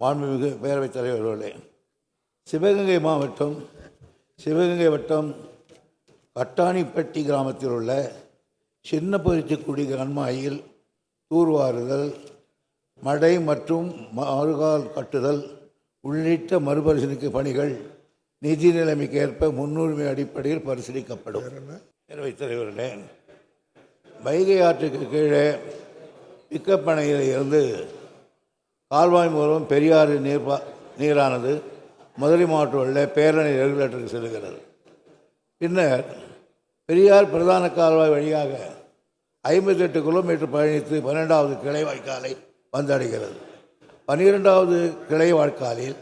மாண்புமிகு பேரவைத் தலைவர் சிவகங்கை மாவட்டம் சிவகங்கை வட்டம் கட்டாணிப்பட்டி கிராமத்தில் உள்ள சின்னப்பருத்திக்குடி கண்மாயில் தூர்வாறுதல் மடை மற்றும் மறுகால் கட்டுதல் உள்ளிட்ட மறுபரிசீலனை பணிகள் நிதி நிலைமைக்கு ஏற்ப முன்னுரிமை அடிப்படையில் பரிசீலிக்கப்படும். பேரவைத் தலைவர்களே வைகை ஆற்றுக்கு கீழே பிக்கப் அணையில் இருந்து கால்வாய் மூலம் பெரியாறு நீர் நீரானது மதுரை மாவட்டம் உள்ள பேரணி ரெகுலேட்டருக்கு செல்கிறது பின்னர் பெரியார் பிரதான கால்வாய் வழியாக ஐம்பத்தெட்டு கிலோமீட்டர் பயணித்து பன்னெண்டாவது கிளை வாய்க்காலை வந்தடைகிறது. பன்னிரெண்டாவது கிளை வாய்க்காலில்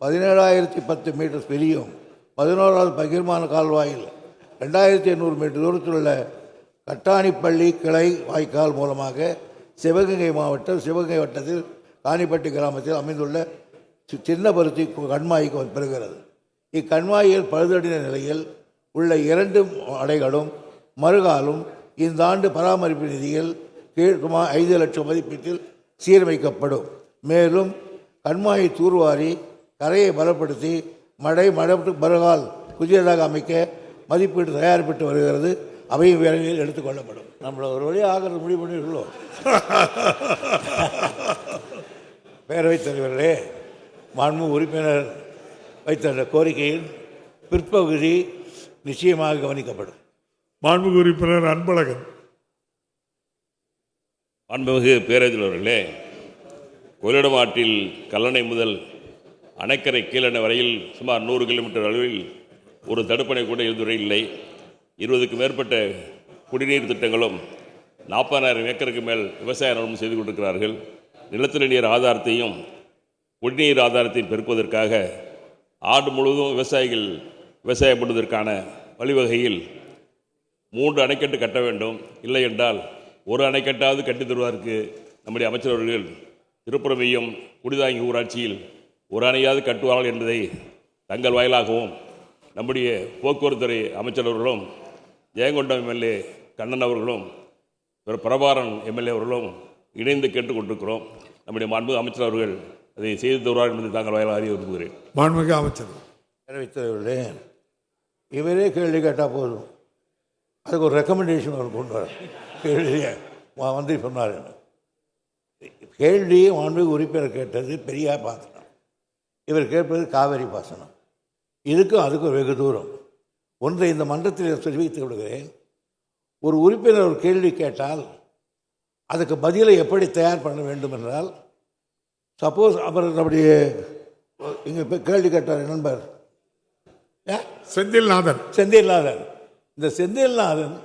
பதினேழாயிரத்தி பத்து மீட்டர் பெரியும் பதினோராவது பகிர்மான கால்வாயில் ரெண்டாயிரத்தி எண்ணூறு மீட்டர் தூரத்தில் உள்ள கட்டாணிப்பள்ளி கிளை வாய்க்கால் மூலமாக சிவகங்கை மாவட்டம் சிவகங்கை வட்டத்தில் காணிப்பட்டி கிராமத்தில் அமைந்துள்ள சின்ன சின்னபருத்தி கண்மாய்க்கு பெறுகிறது. இக்கண்மாயில் பழுதடின நிலையில் உள்ள இரண்டு அடைகளும் மறுகாலும் இந்த ஆண்டு பராமரிப்பு நிதியில் கீழ் சுமார் ஐந்து லட்சம் மதிப்பீட்டில் சீரமைக்கப்படும். மேலும் கண்மாயை தூர்வாரி கரையை பலப்படுத்தி மழை மழை மறுகால் புதியதாக அமைக்க மதிப்பீடு தயாரிப்பட்டு வருகிறது. அவையும் வேலையில் எடுத்துக்கொள்ளப்படும் நம்மளை ஒரு வழியாக முடிவு பண்ணிருக்கோம். பேரவைத் தலைவர்களே மாண்பு உறுப்பினர் வைத்த அந்த கோரிக்கையின் பிற்பகுதி நிச்சயமாக கவனிக்கப்படும். மாண்புமிகு உறுப்பினர் அன்பழகன். மாண்புமிகு பேரவைத் தலைவர்களே கொள்ளிடம் ஆற்றில் கல்லணை முதல் அணைக்கரை கீழணை வரையில் சுமார் நூறு கிலோமீட்டர் அளவில் ஒரு தடுப்பணை கூட இதுவரை இல்லை. இருபதுக்கு மேற்பட்ட குடிநீர் திட்டங்களும் நாற்பதாயிரம் ஏக்கருக்கு மேல் விவசாய நிலம் செய்து கொண்டிருக்கிறார்கள் நிலத்தடி நீர் ஆதாரத்தையும் குடிநீர் ஆதாரத்தையும் பெருக்குவதற்காக ஆண்டு முழுவதும் விவசாயிகள் விவசாயம் பண்ணுவதற்கான வழிவகையில் மூன்று அணைக்கட்டு கட்ட வேண்டும். இல்லை என்றால் ஒரு அணைக்கட்டாவது கட்டி தருவதற்கு நம்முடைய அமைச்சரவர்கள் திருப்புறமையும் குடிதாங்கி ஊராட்சியில் ஒரு அணையாவது கட்டுவார்கள் என்பதை தங்கள் வாயிலாகவும் நம்முடைய போக்குவரத்துறை அமைச்சரவர்களும் ஜெயங்கொண்டம் எம்எல்ஏ கண்ணன் அவர்களும் பிரபாரன் எம்எல்ஏ அவர்களும் இணைந்து கேட்டுக்கொண்டிருக்கிறோம். நம்முடைய மாண்பு அமைச்சர் அவர்கள் அதை செய்து தருவார் என்பதை தாங்கள் வாயிலாக அறிய விரும்புகிறேன். மாண்புமிகு அமைச்சர். பேரவைத் தலைவர்களே இவரே கேள்வி கேட்டால் போதும். அதுக்கு ஒரு ரெக்கமெண்டேஷன் அவர் கொண்டு வர. கேள்வியை வந்து சொன்னார் கேள்வி மாண்புமிகு உறுப்பினர் கேட்டது பெரியார் பாசனம். இவர் கேட்பது காவேரி பாசனம். இதுக்கும் அதுக்கும் வெகு தூரம். ஒன்றை இந்த மன்றத்தில் தெரிவித்து விடுகிறேன் ஒரு உறுப்பினர் ஒரு கேள்வி கேட்டால் அதுக்கு பதிலை எப்படி தயார் பண்ண வேண்டும் என்றால் சப்போஸ் அவர் நம்முடைய இங்கே இப்போ கேள்வி கேட்டார் நண்பர்? செந்தில்நாதன். செந்தில்நாதன். இந்த செந்தில்நாதன்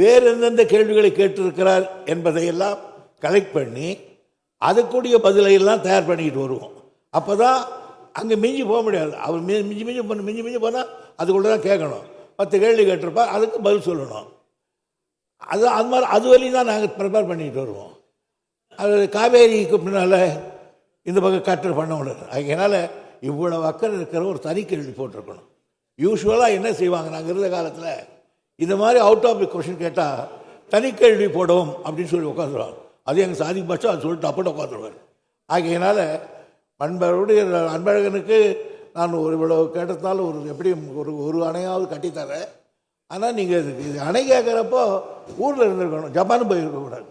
வேறு எந்தெந்த கேள்விகளை கேட்டிருக்கிறார் என்பதையெல்லாம் கலெக்ட் பண்ணி அதுக்குரிய பதிலை எல்லாம் தயார் பண்ணிக்கிட்டு வருவோம். அப்போ தான் அங்கே மிஞ்சி போக முடியாது. அவர் மிஞ்சி மிஞ்சி மிஞ்சி மிஞ்சி போனால் அதுக்குள்ளே தான் கேட்கணும். பத்து கேள்வி கேட்டிருப்பா அதுக்கு பதில் சொல்லணும். அது அது மாதிரி அது வரையும் தான் நாங்கள் ப்ரிப்பேர் பண்ணிட்டு வருவோம். அது காவேரிக்கு பின்னால் இந்த பக்கம் கட்டர் பண்ண முடியாது அதனால் இவ்வளோ அக்கறை இருக்கிற ஒரு தனி கேள்வி போட்டிருக்கணும். யூஸ்வலாக என்ன செய்வாங்க? நாங்கள் இருந்த காலத்தில் இந்த மாதிரி அவுட் ஆஃப் தி கொஷின் கேட்டால் தனி கேள்வி போடுவோம் அப்படின்னு சொல்லி உட்காந்துருவாங்க. அது எங்கள் சாதி பட்சம் அது சொல்லிட்டு அப்போ உட்காந்துருவார். ஆகையினால அன்பருடைய அன்பழகனுக்கு நான் ஒரு இவ்வளோ கேட்டதால் ஒரு எப்படியும் ஒரு ஒரு அணையாவது கட்டித்தரேன். ஆனால் நீங்கள் அணை கேட்குறப்போ ஊரில் இருந்திருக்கணும். ஜப்பான் போயிருக்கக்கூடாது.